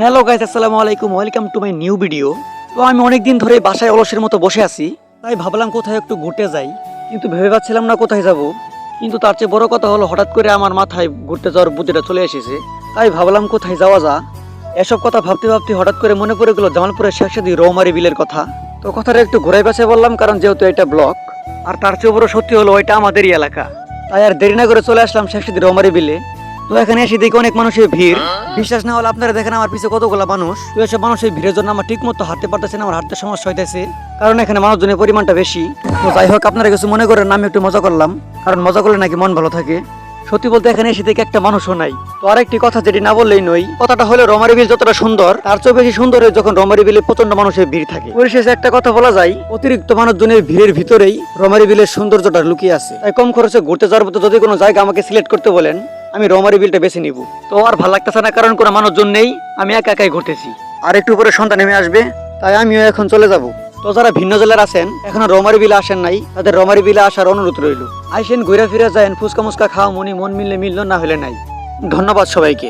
Hello guys আসসালামু আলাইকুম welcome to my new video তো আমি অনেকদিন ধরে বাসায় অলসের মতো বসে আছি, তাই ভাবলাম কোথায় একটু ঘুরতে যাই। কিন্তু ভেবে পাচ্ছিলাম না কোথায় যাব। কিন্তু তার চেয়ে বড় কথা হলো, হঠাৎ করে আমার মাথায় ঘুরতে যাওয়ার বুদ্ধিটা চলে এসেছে। তাই ভাবলাম কোথায় যাওয়া যা এসব কথা ভাবতে ভাবতে হঠাৎ করে মনে পড়ে গেল জামালপুরের শেষাদি রৌমারি বিলের কথা। তো কথাটা একটু ঘুরে পেছে বললাম, কারণ যেহেতু এটা ব্লক আর তার চেয়ে বড় সত্যি হলো ওইটা আমাদেরই এলাকা। তাই আর দেরি না করে চলে আসলাম শেষাদি রৌমারি বিলে। তো এখানে এসে দেখি অনেক মানুষের ভিড়। বিশ্বাস না হলে আপনারা দেখেন আমার পিছে কতগুলো মানুষ। তো এসব মানুষের ভিড়ের জন্য আমার ঠিক মতো হাঁটতে পারতেছে না, আমার হাঁটতে সমস্যা হইতেছে। কারণ এখানে মানুষজনের পরিমাণটা বেশি। তো যাই হোক, আপনারা কিছু মনে করেন আমি একটু মজা করলাম। কারণ মজা করলে নাকি মন ভালো থাকে। সত্যি বলতে এখানে এসে দেখে একটা মানুষও নাই। তো আরেকটি কথা যেটি না বললেই নই কথাটা হলো রমারি বিল যতটা সুন্দর, তার চেয়ে বেশি সুন্দর যখন রমারি বিলে প্রচণ্ড মানুষের ভিড় থাকে। পরিশেষে একটা কথা বলা যায়, অতিরিক্ত মানুষজনের ভিড়ের ভিতরেই রমারি বিলের সৌন্দর্যটা লুকিয়ে আছে। তাই কম খরচে ঘুরতে যাওয়ার মতো যদি কোনো জায়গা আমাকে সিলেক্ট করতে বলেন, আমি রমারি বিলটা বেছে নিব। তো আর ভালো লাগতেছে না, কারণ কোনো মানুষজন নেই, আমি একা একাই ঘুরতেছি। আর একটু পরে সন্ধ্যা নেমে আসবে, তাই আমিও এখন চলে যাব। তো যারা ভিন্ন জেলার আছেন, এখনও রমারি বিলে আসেন নাই, তাদের রমারি বিলে আসার অনুরোধ রইল। আইসেন ঘুরে ফিরে যায়েন ফুচকা মুচকা খাওয়া, মনি মন মিললে মিলল না হলে নাই। ধন্যবাদ সবাইকে।